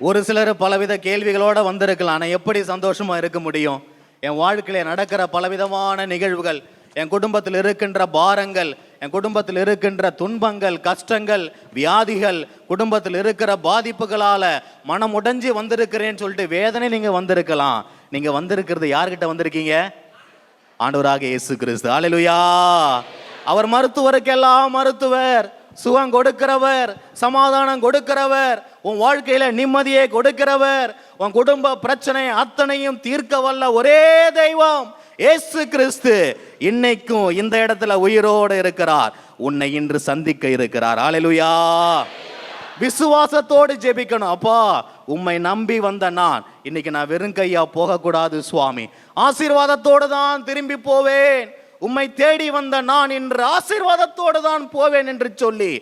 ஒரு சிலர் பலவித கேள்விகளோடு வந்திருக்கலாம். ஆனால் எப்படி சந்தோஷமாக இருக்க முடியும்? என் வாழ்க்கையில் நடக்கிற பலவிதமான நிகழ்வுகள் என் குடும்பத்தில் இருக்கின்ற பாரங்கள் என் குடும்பத்தில் இருக்கின்ற துன்பங்கள் கஷ்டங்கள் வியாதிகள் குடும்பத்தில் இருக்கிற பாதிப்புகளால் மனம் உடைஞ்சி வந்திருக்கிறேன்னு சொல்லிட்டு வேதனை நீங்கள் வந்திருக்கலாம். நீங்கள் வந்திருக்கிறது யார்கிட்ட வந்திருக்கீங்க? ஆண்டவராக இயேசு கிறிஸ்து. ஹalleluya. அவர் மருத்துவருக்கெல்லாம் மருத்துவர் சுகம் கொடுக்கிறவர் சமாதானம் கொடுக்கிறவர் உன் வாழ்க்கையில நிம்மதியை கொடுக்கிறவர். உன் குடும்ப பிரச்சனை அத்தனையும் தீர்க்க வல்ல ஒரே தெய்வம் ஏசு கிறிஸ்து. இன்னைக்கும் இந்த இடத்துல உயிரோடு இருக்கிறார். உன்னை இன்று சந்திக்க இருக்கிறார். ஹalleluya விசுவாசத்தோடு ஜெபிக்கணும். அப்பா உம்மை நம்பி வந்த நான். இன்னைக்கு நான் வெறும் கையா போகக்கூடாது சுவாமி. ஆசீர்வாதத்தோடு தான் திரும்பி போவேன். உம்மை தேடி வந்த நான் இன்று ஆசீர்வாதத்தோடு தான் போவேன் என்று சொல்லி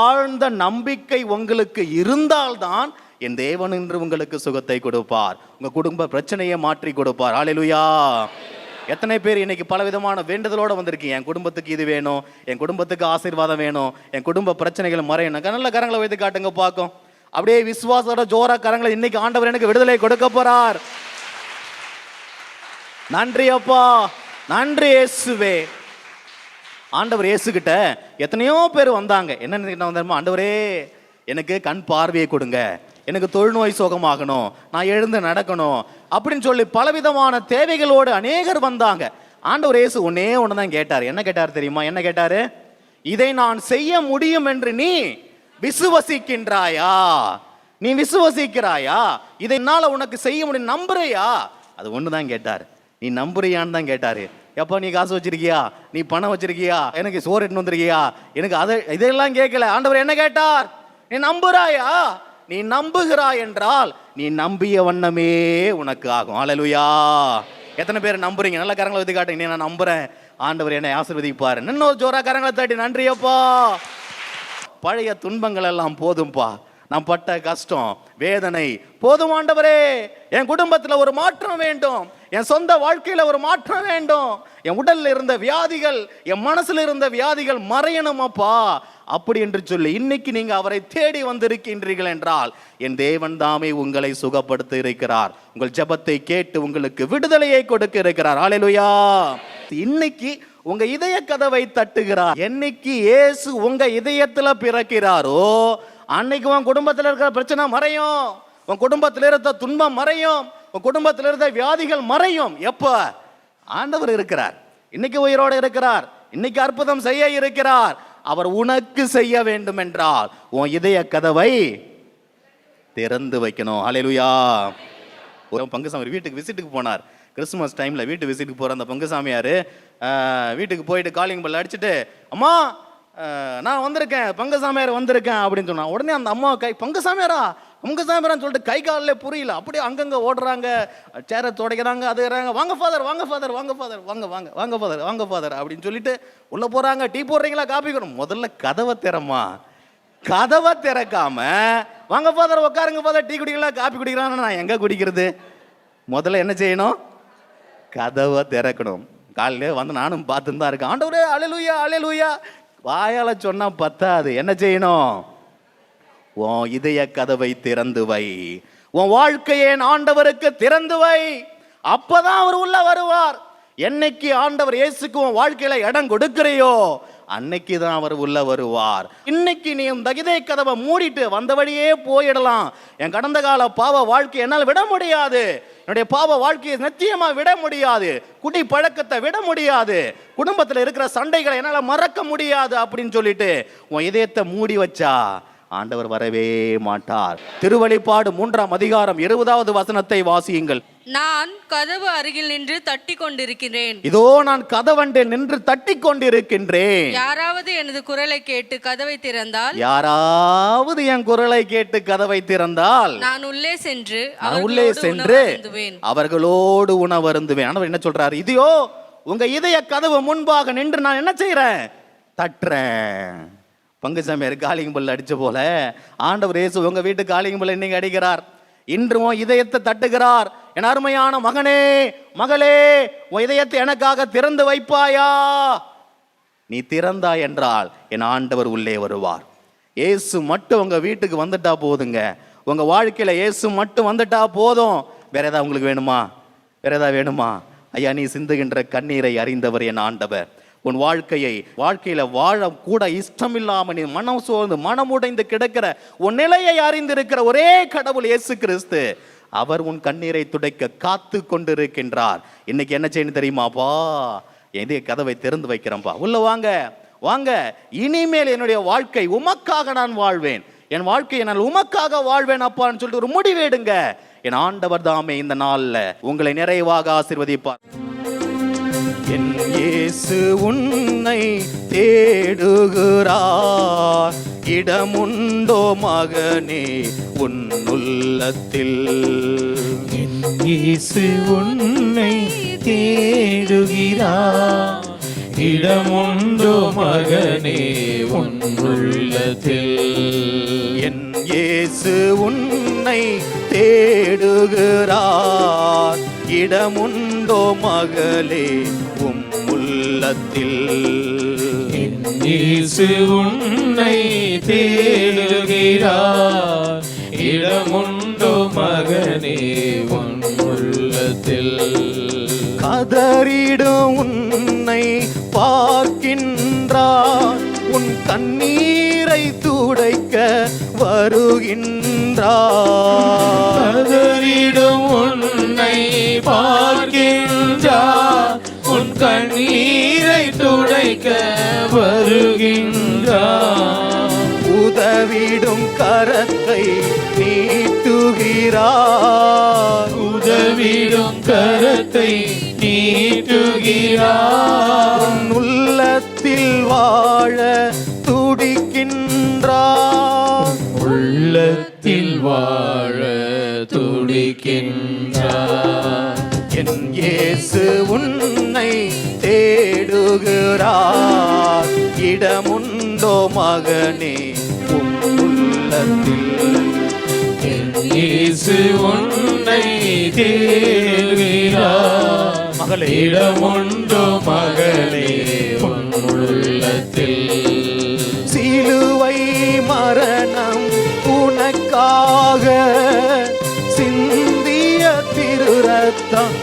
ஆழ்ந்த நம்பிக்கை உங்களுக்கு இருந்தால்தான் என் தேவன் என்று உங்களுக்கு சுகத்தை கொடுப்பார். உங்க குடும்ப பிரச்சனையை மாற்றி கொடுப்பார். ஆளிலுயா எத்தனை பேர் இன்னைக்கு பலவிதமான வேண்டுதலோடு வந்திருக்கீங்க. என் குடும்பத்துக்கு இது வேணும். என் குடும்பத்துக்கு ஆசீர்வாதம் வேணும். என் குடும்ப பிரச்சனைகள் மறையணும். நல்ல கரங்களை வைத்து காட்டுங்க பார்க்கும். அப்படியே விசுவாசோட ஜோரா கரங்களை இன்னைக்கு ஆண்டவர் எனக்கு விடுதலை கொடுக்க போறார். நன்றி அப்பா. நன்றி இயேசுவே. ஆண்டவர் இயேசுகிட்ட எத்தனையோ பேர் வந்தாங்க. என்ன நினைக்கிட்டு வந்தாருமா ஆண்டவரே எனக்கு கண் பார்வையை கொடுங்க. எனக்கு தொழுநோய் சோகமாகணும். நான் எழுந்து நடக்கணும். அப்படின்னு சொல்லி பலவிதமான தேவைகளோடு அநேகர் வந்தாங்க. ஆண்டவர் இயேசு ஒன்னே ஒன்று தான் கேட்டார். என்ன கேட்டார் தெரியுமா? என்ன கேட்டாரு? இதை நான் செய்ய முடியும் என்று நீ விசுவசிக்கின்றாயா? நீ விசுவசிக்கிறாயா? இதை என்னால் உனக்கு செய்ய முடியும்? நம்புறையா? அது ஒன்று தான் கேட்டார். நீ நம்புறியான்னு தான் கேட்டார். எப்போ நீ காசு வச்சிருக்கியா? நீ பணம் வச்சிருக்கியா? எனக்கு சோறு எடுத்து வந்திருக்கியா? எனக்கு அதை இதெல்லாம் கேட்கல. ஆண்டவர் என்ன கேட்டார்? நீ நம்புறாயா? நீ நம்புகிறாய் என்றால் நீ நம்பிய வண்ணமே உனக்கு ஆகும். ஹalleluya எத்தனை பேர் நம்புறீங்க? நல்ல கரங்களை வைத்து காட்டுங்க. நீ நான் நம்புறேன். ஆண்டவர் என்னை ஆசிர்வதிப்பார். இன்னொரு ஜோரா கரங்களை தாட்டி நன்றியப்பா பழைய துன்பங்கள் எல்லாம் போதும்பா. நான் பட்ட கஷ்டம் வேதனை போதும் ஆண்டவரே. என் குடும்பத்தில் ஒரு மாற்றம் வேண்டும். என் சொந்த வாழ்க்கையில் ஒரு மாற்றம் வேண்டும். என் உடலில் இருந்த வியாதிகள் என் மனசில் இருந்த வியாதிகள் மறையணுமாப்பா? அப்படி என்று சொல்லி இன்னைக்கு நீங்கள் அவரை தேடி வந்திருக்கின்றீர்கள் என்றால் என் தேவன் தாமே உங்களை சுகப்படுத்த இருக்கிறார். உங்கள் ஜெபத்தை கேட்டு உங்களுக்கு விடுதலையை கொடுக்க இருக்கிறார். ஹalleluya இன்னைக்கு உங்க இதய கதவை தட்டுகிறார். என்னைக்கு இயேசு உங்க இதயத்துல பிறக்கிறாரோ அன்னைக்கு உன் குடும்பத்தில் இருக்கிற பிரச்சனை மறையும். உன் குடும்பத்தில் இருந்த துன்பம் மறையும். உன் குடும்பத்தில் இருந்த வியாதிகள் மறையும். எப்போ? ஆண்டவர் இருக்கிறார். இன்னைக்கு உயிரோடு இருக்கிறார். இன்னைக்கு அற்புதம் செய்ய இருக்கிறார். அவர் உனக்கு செய்ய வேண்டும் என்றால் உன் இதய கதவை திறந்து வைக்கணும். அலையலுயா ஒரு பங்குசாமி வீட்டுக்கு விசிட்டுக்கு போனார். கிறிஸ்துமஸ் டைமில் வீட்டு விசிட்டுக்கு போகிற அந்த பங்குசாமியார் வீட்டுக்கு போயிட்டு காலிங் பல்ல அடிச்சுட்டு அம்மா நான் வந்திருக்கேன். பங்குசாமியார் வந்திருக்கேன். அப்படின்னு சொன்னான். உடனே அந்த அம்மா கை பங்குசாமியாரா? பங்குசாமியாரான்னு சொல்லிட்டு கை காலில் புரியல. அப்படியே அங்கங்கே ஓடுறாங்க. சேரை துடைக்கிறாங்க அது வாங்க ஃபாதர் வாங்க ஃபாதர் வாங்க ஃபாதர் வாங்க வாங்க வாங்க ஃபாதர் வாங்க ஃபாதர் அப்படின்னு சொல்லிட்டு உள்ளே போகிறாங்க டீ போடுறீங்களா காப்பி கொடுங்க முதல்ல கதவை திறமா கதவை திறக்காம வாங்க ஃபாதர் உட்காருங்க ஃபாதர் டீ குடிக்கலாம் காப்பி குடிக்கலாம்னு நான் எங்க குடிக்கிறது? முதல்ல என்ன செய்யணும்? கதவை திறக்கணும். காலையிலே வந்து நானும் பார்த்துன்னு தான் இருக்கேன். ஆண்டவரே அழலுயா அழலுயா வாயால சொன்னா பத்தாது. என்ன செய்யணும்? உன் இதய கதவை திறந்து வை. உன் வாழ்க்கையை ஆண்டவருக்கு திறந்து வை. அப்பதான் அவர் உள்ள வருவார். என்னைக்கு ஆண்டவர் இயேசுக்கு உன் வாழ்க்கையில இடம் கொடுக்கிறையோ அன்னைக்கு தான் அவர் உள்ள வருவார். இன்னைக்கு நீ இந்த இதய கதவை மூடிட்டு வந்த வழியே போயிடலாம். என் கடந்த கால பாவ வாழ்க்கை என்னால் விட முடியாது. என்னுடைய பாவ வாழ்க்கையை நிச்சயமா விட முடியாது. குடி பழக்கத்தை விட முடியாது. குடும்பத்தில் இருக்கிற சண்டைகளை என்னால் மறக்க முடியாது அப்படின்னு சொல்லிட்டு உன் இதயத்தை மூடி வச்சா ஆண்டவர் வரவே மாட்டார். திருவழிப்பாடு மூன்றாம் அதிகாரம் இருபதாவது வசனத்தை வாசியுங்கள். நான் கதவு அருகில் நின்று தட்டி கொண்டிருக்கிறேன் இதோ நான் கதவண்டே நின்று தட்டி கொண்டிருக்கின்றேன் யாராவது எனது குரலை கேட்டு கதவை திறந்தால்? யாராவது என் குரலை கேட்டு கதவை திறந்தால்? நான் உள்ளே சென்று உள்ளே சென்று. அவர்களோடு உணவருந்துவேன். ஆண்டவர் என்ன சொல்றாரு? இதையோ உங்க இதய கதவு முன்பாக நின்று நான் என்ன செய்யறேன் தட்டுறேன். பங்குசாமியார் காளிங்க பல் அடிச்ச போல. ஆண்டவர் இயேசு உங்கள் வீட்டு காளிங்க பல் இன்னைக்கு அடிக்கிறார். இன்று உன் இதயத்தை தட்டுகிறார். என் அருமையான மகனே மகளே உன் இதயத்தை எனக்காக திறந்து வைப்பாயா? நீ திறந்தா என்றால் என் ஆண்டவர் உள்ளே வருவார். இயேசு மட்டும் உங்க வீட்டுக்கு வந்துட்டா போதுங்க. உங்க வாழ்க்கையில இயேசு மட்டும் வந்துட்டா போதும். வேற ஏதாவது உங்களுக்கு வேணுமா? வேற ஏதாவது வேணுமா? ஐயா நீ சிந்துகின்ற கண்ணீரை அறிந்தவர் என் ஆண்டவர். உன் வாழ்க்கையை வாழ்க்கையில் வாழ கூட இஷ்டம் நீ மனம் சோர்ந்து மனம் உடைந்து கிடக்கிற உன் நிலையை அறிந்திருக்கிற ஒரே கடவுள் இயேசு கிறிஸ்து அவர் உன் கண்ணீரை துடைக்க காத்து கொண்டிருக்கின்றார். இன்னைக்கு என்ன செய்யணும் தெரியுமாப்பா எதே கதவை திறந்து வைக்கிறேன்ப்பா உள்ள வாங்க வாங்க. இனிமேல் என்னுடைய வாழ்க்கை உமக்காக நான் வாழ்வேன். என் வாழ்க்கையை நான் உமக்காக வாழ்வேன் அப்பான்னு சொல்லிட்டு ஒரு முடிவெடுங்க என் ஆண்டவர் தாமே இந்த நாளில் உங்களை நிறைவாக ஆசீர்வதிப்பார். என் இயேசு உன்னை தேடுகிறார். இடமுண்டோ மகனே உன் உள்ளத்தில். இயேசு உன்னை தேடுகிறார். இடமுண்டோ மகனே உன் உள்ளத்தில். என் இயேசு உன்னை தேடுகிறார். இடமுண்டோ மகளே உள்ளத்தில் இயேசு உன்னை தேடுகிறார்? இடமுண்டோ மகனே உன் உள்ளத்தில். கதறிடும் உன்னை பார்க்கின்றார் உன் கண்ணீரை துடைக்க வருகின்றார் கதறிடும் உன்னை பார்க்கின்றார் கண்ணீரை துடைக்க வருகின்றார். உதவிடும் கரத்தை நீட்டுகிறார். உதவிடும் கரத்தை நீட்டுகிறார். உள்ளத்தில் வாழ துடிக்கின்றார். உள்ளத்தில் வாழ துடிக்கின்றார். என் இயேசு உன்னை தேடுகிறார். இடமுண்டோ மகனே உம் உள்ளத்தில். இயேசு உன்னை தேடுகிறார். மகளே. இடமுண்டோ மகளே உள்ளத்தில். சிலுவை மரணம் உனக்காக சிந்திய திருரத்தம்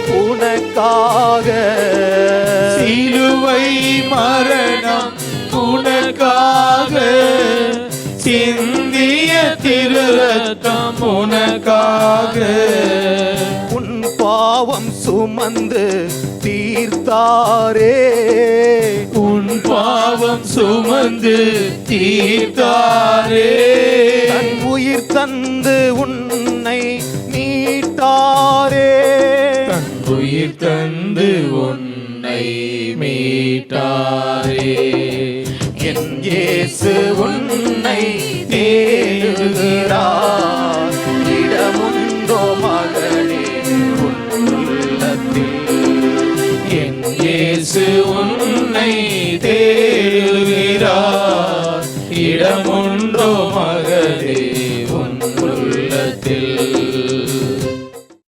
உனக்காக சிலுவை மரணம் உனக்காக. சிந்திய திருரத்தம் உனக்காக. உன் பாவம் சுமந்து தீர்த்தாரே. உன் பாவம் சுமந்து தீர்த்தாரே. தன் உயிர் தந்து உன்னை வந்து உன்னை மீட்டாரே. என் இயேசு உன்னை தேடுகிறார். இடமுண்டோ மகளே உன் உள்ளத்தில். என் இயேசு உன்னை